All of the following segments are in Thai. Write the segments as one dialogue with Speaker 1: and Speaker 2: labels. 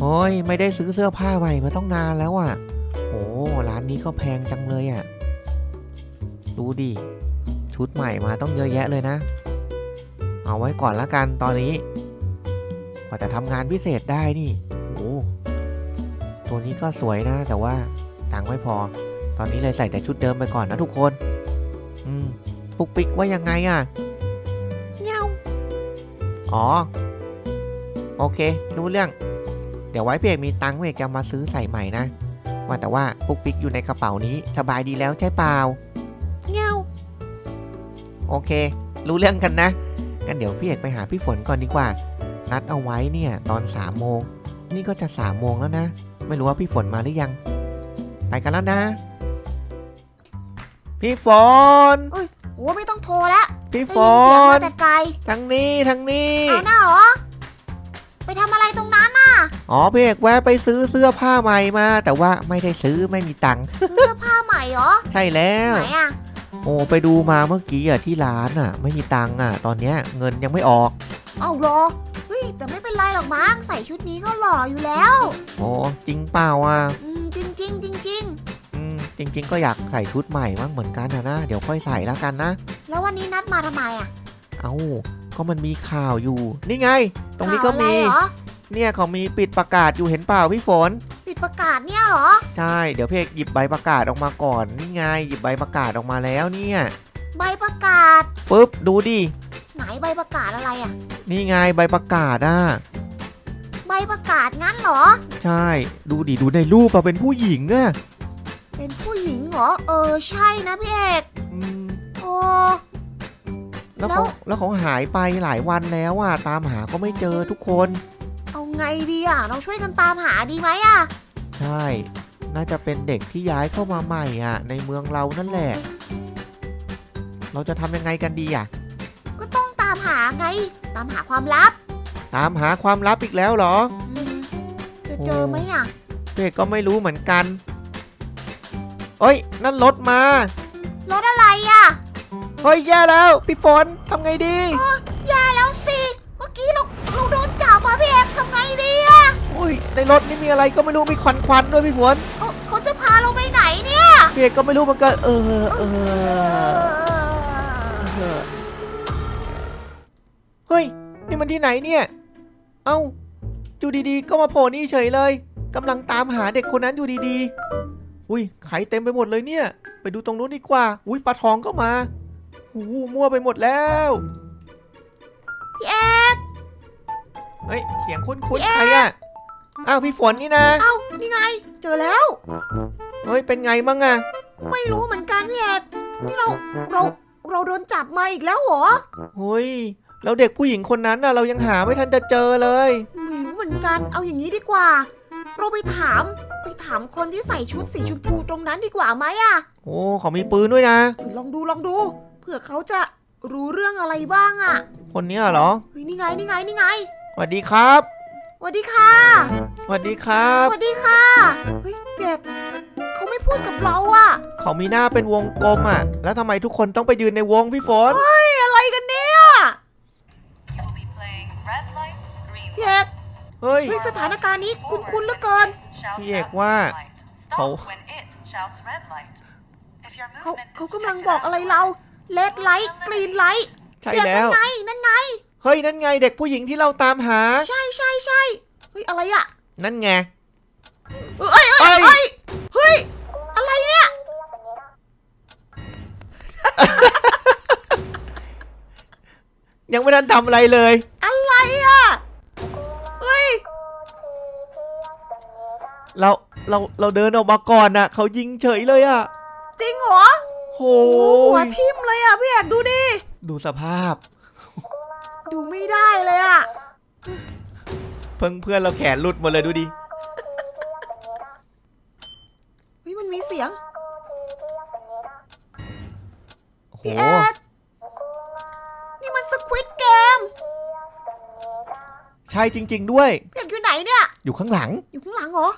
Speaker 1: โอ้ยไม่ได้ซื้อเสื้อผ้าใหม่มาต้องนานแล้วอะโอ้ร้านนี้ก็แพงจังเลยอะ ดูดิ ชุดใหม่มาต้องเยอะแยะเลยนะ เอาไว้ก่อนละกันตอนนี้กว่าจะทำงานพิเศษได้นี่โอ้ตัวนี้ก็สวยนะ แต่ว่าตังค์ไม่พอ ตอนนี้เลยใส่แต่ชุดเดิมไปก่อนนะทุกคน อืมปุกปิกว่ายังไงอะ
Speaker 2: เงา
Speaker 1: อ๋อ โอเค รู้เรื่องเดี๋ยวไว้พี่เอกมีตังค์พี่เอกจะมาซื้อใส่ใหม่นะ ว่าแต่ว่าปุ๊กปิ๊กอยู่ในกระเป๋านี้สบายดีแล้วใช่เปล่า
Speaker 2: เงา
Speaker 1: โอเค รู้เรื่องกันนะกันเดี๋ยวพี่เอกไปหาพี่ฝนก่อนดีกว่า นัดเอาไว้เนี่ยตอนสามโมงนี่ก็จะสามโมงแล้วนะ ไม่รู้ว่าพี่ฝนมาหรือยัง ไปกันแล้วนะ พี่ฝน
Speaker 2: โอ้ไม่ต้องโทรละ
Speaker 1: พี่
Speaker 2: ได้
Speaker 1: ฝ
Speaker 2: ยินเสียงมานแต่ไกล
Speaker 1: ทางนี้ทางนี้
Speaker 2: เอาหน้าเหรอ ไปทำอะไรตรงนั้นน่ะ
Speaker 1: อ๋อพี่เอกแวะไปซื้อเสื้อผ้าใหม่มา แต่ว่าไม่ได้ซื้อไม่มีตังค์
Speaker 2: ซื้อเสื้อผ้าใหม่เหรอ
Speaker 1: ใช่แล้ว
Speaker 2: ไหนอะ
Speaker 1: โอ้ไปดูมาเมื่อกี้อะที่ร้านอะ ไม่มีตังค์อะ ตอนเนี้ยเงินยังไม่ออก
Speaker 2: เอาเหรอเฮ้ยแต่ไม่เป็นไรหรอกมั้งใส่ชุดนี้ก็หล่ออยู่แล้ว
Speaker 1: โอ้จริงเปล่าอะ
Speaker 2: อืมจริงจริงๆจริง
Speaker 1: อืมจริง ๆ ก็อยากใส่ชุดใหม่บ้างเหมือนกันนะนะเดี๋ยวค่อยใส่แล้วกันนะ
Speaker 2: ๆแล้ววันนี้นัดมาทำไมอะ
Speaker 1: เอ้าก็มันมีข่าวอยู่ นี่ไง ตรงนี้ก็
Speaker 2: ข่าวอะไร
Speaker 1: มี
Speaker 2: เหรอ
Speaker 1: เนี่ยเขามีปิดประกาศอยู่เห็นเปล่าพี่ฝน
Speaker 2: ปิดประกาศเนี่ยเหรอ
Speaker 1: ใช่ เดี๋ยวพี่เอกหยิบใบประกาศออกมาก่อน นี่ไงหยิบใบประกาศออกมาแล้วเนี่ย
Speaker 2: ใบประกาศ
Speaker 1: ปุ๊บดูดิ
Speaker 2: ไหนใบประกาศอะไรอะ
Speaker 1: นี่ไงใบประกาศอะ
Speaker 2: ใบประกาศงั้นเหรอ
Speaker 1: ใช่ ดูดิดูในรูปอะเป็นผู้หญิงอะ
Speaker 2: เป็นผู้หญิงเหรอ เออใช่นะพี่เอก
Speaker 1: อืม
Speaker 2: โอ้
Speaker 1: แล้วเขาแล้วเขาหายไปหลายวันแล้วอะตามหาก็ไม่เจอทุกคน
Speaker 2: เอา ไงดีอะเราช่วยกันตามหาดีไหมอะ
Speaker 1: ใช่ น่าจะเป็นเด็กที่ย้ายเข้ามาใหม่อะ ในเมืองเรานั่นแหละ เราจะทำยังไงกันดีอะ
Speaker 2: ก็ต้องตามหาไง ตามหาความลับ
Speaker 1: ตามหาความลับอีกแล้วเหรอ
Speaker 2: อืมจะเจอไหมอะ
Speaker 1: เด็กก็ไม่รู้เหมือนกัน เอ้ย นั่นรถมา
Speaker 2: รถอะไรอะ
Speaker 1: เฮ้ยแย่แล้ว พี่ฝนทำไงดี
Speaker 2: แอะอุ้
Speaker 1: ยในรถนี่มีอะไรก็ไม่รู้มีควันควันๆด้วยพี่ฝน
Speaker 2: เขาเขาจะพาเราไปไหนเนี่ย
Speaker 1: พี่เอกก็ไม่รู้เหมือนกันเออเออเออเฮ้ยนี่มันที่ไหนเนี่ย เอ้าอยู่ดีๆ ก็มาโผล่นี่เฉยเลยกำลังตามหาเด็กคนนั้นอยู่ดีๆ อุ้ยไข่เต็มไปหมดเลยเนี่ย ไปดูตรงนู้นดีกว่า อุ้ยปลาทองก็มาหูมั่วไปหมดแล้ว
Speaker 2: พี่เอก
Speaker 1: เฮ้ยเสียงคุ้น
Speaker 2: พี่
Speaker 1: ๆ
Speaker 2: เอ๊ะ
Speaker 1: ใครอะ อ้าวพี่ฝนนี่นะ
Speaker 2: เอ้านี่ไง เจอแล้ว
Speaker 1: เฮ้ยเป็นไงมั่งอะ
Speaker 2: ไม่รู้เหมือนกันพี่เอกนี่เราเราเราโดนจับมาอีกแล้วเหรอ
Speaker 1: เฮ้ยแล้วเด็กผู้หญิงคนนั้นน่ะเรายังหาไม่ทันจะเจอเลย
Speaker 2: ไม่รู้เหมือนกัน เอาอย่างนี้ดีกว่า เราไปถาม ไปถามคนที่ใส่ชุดสีชมพูตรงนั้นดีกว่าไหมอะ
Speaker 1: โอ้เขามีปืนด้วยนะ
Speaker 2: เออลองดูลองดู เผื่อเขาจะรู้เรื่องอะไรบ้างอะ
Speaker 1: คนเนี้ยเหรอ
Speaker 2: เฮ้ยนี่ไงนี่ไงนี่ไง
Speaker 1: สวัสดีครับ
Speaker 2: สวัสดีค่ะ
Speaker 1: สวัสดีครับ
Speaker 2: สวัสดีค่ะเฮ้ยเด็กเขาไม่พูดกับเราอะ
Speaker 1: เขามีหน้าเป็นวงกลมอะ แล้วทำไมทุกคนต้องไปยืนในวงพี่ฝน
Speaker 2: อะไรกันเนี่ย
Speaker 3: You will be playing red light, green
Speaker 2: พี่เอก
Speaker 1: เฮ้ย
Speaker 2: เฮ้ยสถานการณ์นี้คุ้นๆเหลือเกิน
Speaker 3: shouts
Speaker 1: พี่เอก
Speaker 3: at
Speaker 1: ว่า
Speaker 3: red light.
Speaker 1: เขา
Speaker 3: Stop when it shouts red light. If your
Speaker 2: เขา
Speaker 3: movement
Speaker 2: เขา
Speaker 3: is
Speaker 2: กำลัง
Speaker 3: detected
Speaker 2: บอก
Speaker 3: as
Speaker 2: อะไร
Speaker 3: a
Speaker 2: เรา
Speaker 3: movement,
Speaker 2: เลดไลท์กรีนไลท์
Speaker 1: ใช่
Speaker 2: เด็ก
Speaker 1: แล้
Speaker 2: นั่น
Speaker 1: ว
Speaker 2: ไงนั่นไง
Speaker 1: เฮ้ยนั่นไงเด็กผู้หญิงที่เราตามหา
Speaker 2: ใช่ใช่ใช่เฮ้ยอะไรอะ
Speaker 1: นั่นไง
Speaker 2: เอ้ยเอ้ย
Speaker 1: เอ้
Speaker 2: เอ้
Speaker 1: ย
Speaker 2: ยเฮ้ยอะไรเนี่ย
Speaker 1: ยังไม่ทันทำอะไรเลย
Speaker 2: อะไรอะเฮ้ย
Speaker 1: เราเราเราเดินออกมาก่อนน่ะเขายิงเฉยเลยอะ
Speaker 2: จริงเหรอ
Speaker 1: โห
Speaker 2: โอ้หัวยทิ่มเลยอะพี่เอกดูดิ
Speaker 1: ดูสภาพ
Speaker 2: ดูไม่ได้เลยอะ
Speaker 1: เพิ่งเพื่อนเราแขนหลุดหมดเลยดูดิ
Speaker 2: เฮ้ยมันมีเสียง
Speaker 1: โอ้โห
Speaker 2: พี่เอกนี่มันสควิตเกม
Speaker 1: ใช่จริง ๆ ด้วย
Speaker 2: พี่เอกอยู่ไหนเนี่ย
Speaker 1: อยู่ข้างหลัง
Speaker 2: อยู่ข้างหลังเหรอ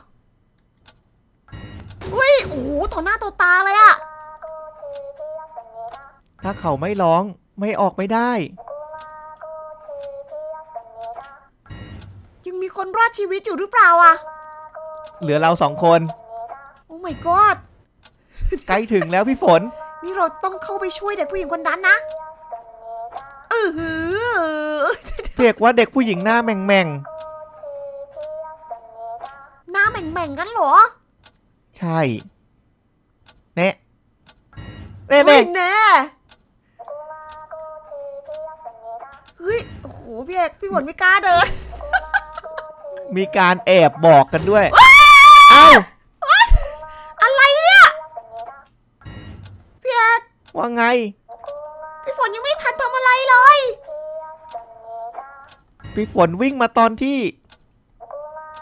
Speaker 2: เฮ้ย โอ้โหต่อหน้าต่อตาเลยอะ
Speaker 1: ถ้าเขาไม่ร้องไม่ออกไม่ได้
Speaker 2: คนรอดชีวิตอยู่หรือเปล่าอะ
Speaker 1: เหลือเราสองคน
Speaker 2: โอ้ my god
Speaker 1: ใกล้ถึงแล้วพี่ฝน
Speaker 2: นี่เราต้องเข้าไปช่วยเด็กผู้หญิงคนนั้นนะเออหือ
Speaker 1: เรียกว่าเด็กผู้หญิงหน้าแม่งแม่ง
Speaker 2: หน้าแหม่งๆกันเหรอ
Speaker 1: ๆใช่เน่เน่
Speaker 2: เฮ้
Speaker 1: เน่
Speaker 2: ยแน่เฮ้ย โอ้โหพี่เอกพี่ฝนไม่กล้าเดิน
Speaker 1: มีการแอบบอกกันด้วย เอ้า
Speaker 2: อะไรเนี่ยพี่เอก
Speaker 1: ว่าไง
Speaker 2: พี่ฝนยังไม่ทันทำอะไรเลย
Speaker 1: พี่ฝนวิ่งมาตอนที่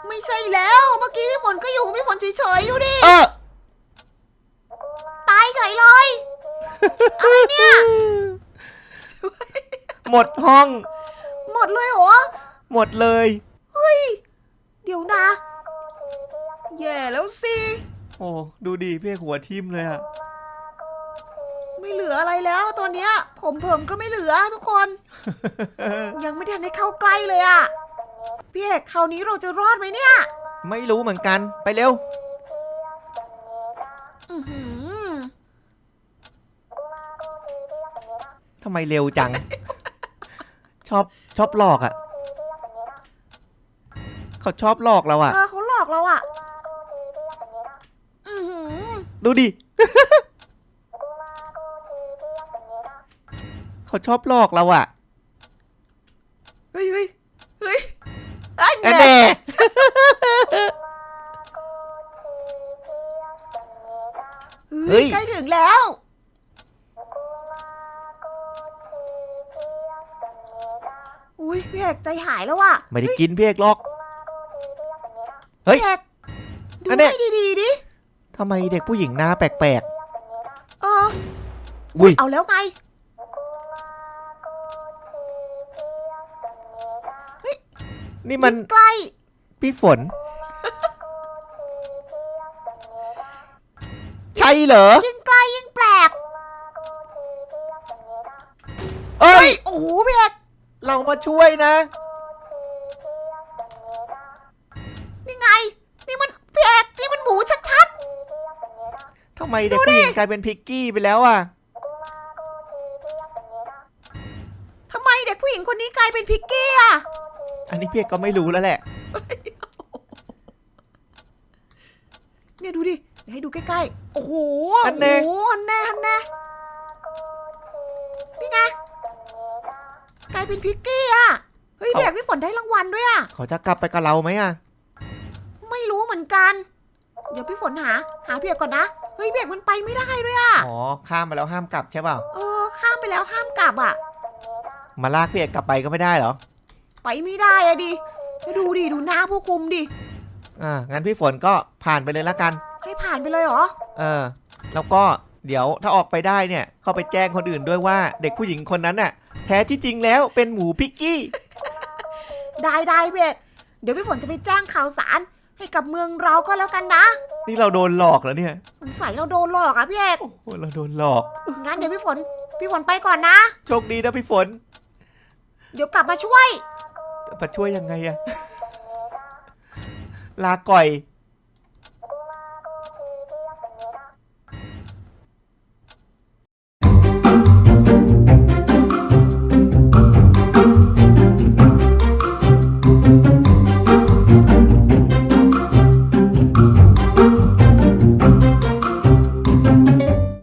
Speaker 2: ไม่ใช่แล้ว เมื่อกี้พี่ฝนก็อยู่พี่ฝนเฉยๆดูดิ
Speaker 1: เออ
Speaker 2: ตายเฉยเลย อะไรเนี่ย
Speaker 1: หมดห้อง
Speaker 2: หมดเลยเหรอ
Speaker 1: หมดเลย
Speaker 2: เฮ้ย เดี๋ยวนะ แย่แล้วสิ
Speaker 1: โอ้ดูดีพี่หัวทิ่มเลยอะ
Speaker 2: ไม่เหลืออะไรแล้วตอนเนี้ย ผมเผมก็ไม่เหลือทุกคน ยังไม่ทันได้เข้าใกล้เลยอะพี่เอกคราวนี้เราจะรอดไหมเนี่ย
Speaker 1: ไม่รู้เหมือนกันไปเร็ว
Speaker 2: อือหือ
Speaker 1: ทำไมเร็วจัง ชอบชอบหลอกอะ เขาชอบหลอกเราอะ
Speaker 2: เออเขาหลอกเราอะอือหือ
Speaker 1: ดูดิ เขาชอบหลอกเราอะ
Speaker 2: เฮ้ยเฮ้ยเฮ้ยไอ้
Speaker 1: แน่
Speaker 2: แน่
Speaker 1: เฮ้
Speaker 2: เฮ้
Speaker 1: ย
Speaker 2: ยใกล้ถึงแล้ว อุ้ยพี่เอกใจหายแล้วว่ะ
Speaker 1: ไม่ได้กินพี่เอกหรอก เฮ้ย
Speaker 2: พี่เอกดู
Speaker 1: อันเนี้ย
Speaker 2: ให้ดีๆดิ
Speaker 1: ทำไมเด็กผู้หญิงหน้าแปลก
Speaker 2: เออ
Speaker 1: ๆอุ้ย
Speaker 2: เอาแล้วไง
Speaker 1: นี่มัน
Speaker 2: ยิ่งใกล้
Speaker 1: พี่ฝน ใช่เหรอ
Speaker 2: ยิ่งใกล้ยิ่งแปลก
Speaker 1: เอ้ย
Speaker 2: โอ้โหพี่เอก
Speaker 1: เรามาช่วยนะ ไมเด็กผู้หญิงกลายเป็นพิกกี้ไปแล้วอะ
Speaker 2: ๆทำไมเด็กผู้หญิงคนนี้กลายเป็นพิกกี้อะ
Speaker 1: อันนี้พี่เอกก็ไม่รู้แล้วแหละ
Speaker 2: เนี่ยดูดิเดี๋ยวให้ดูใกล้ๆ โอ้โห
Speaker 1: อันแน่
Speaker 2: โอ้โหอันแน่อันแน่นี่ไง กลายเป็นพิกกี้อะเฮ้ยพี่เอกพี่ฝนได้รางวัลด้วยอะ
Speaker 1: เขาจะกลับไปกับเราไหมอะ
Speaker 2: ไม่รู้เหมือนกัน เดี๋ยวพี่ฝนหา หาพี่เอกก่อนนะ เฮ้ยพี่เอกมันไปไม่ได้ด้วยอะ
Speaker 1: อ๋อข้ามไปแล้วห้ามกลับใช่เปล่า
Speaker 2: เออข้ามไปแล้วห้ามกลับอะ
Speaker 1: มาลากพี่เอกกลับไปก็ไม่ได้เหรอ
Speaker 2: ไปไม่ได้อะดิแล้วดูดิดูหน้าผู้คุมดิ
Speaker 1: อ่างั้นพี่ฝนก็ผ่านไปเลยละกัน
Speaker 2: ให้ผ่านไปเลยเหรอ
Speaker 1: เออ แล้วก็เดี๋ยวถ้าออกไปได้เนี่ยเข้าไปแจ้งคนอื่นด้วยว่าเด็กผู้หญิงคนนั้นน่ะแท้ที่จริงแล้วเป็นหมูพิกกี้
Speaker 2: ได้ได้พี่เอกเดี๋ยวพี่ฝนจะไปแจ้งข่าวสารให้กับเมืองเราก็แล้วกันนะ
Speaker 1: นี่เราโดนหลอกแล้วเนี่ย
Speaker 2: สงสัยเราโดนหลอกอะพี่เอก
Speaker 1: โอ้โหเราโดนหลอก
Speaker 2: งั้นเดี๋ยวพี่ฝน พี่ฝนไปก่อนนะ
Speaker 1: โชคดีนะพี่ฝน
Speaker 2: เดี๋ยวกลับมาช่วย
Speaker 1: มาช่วยยังไงอะลาก่อย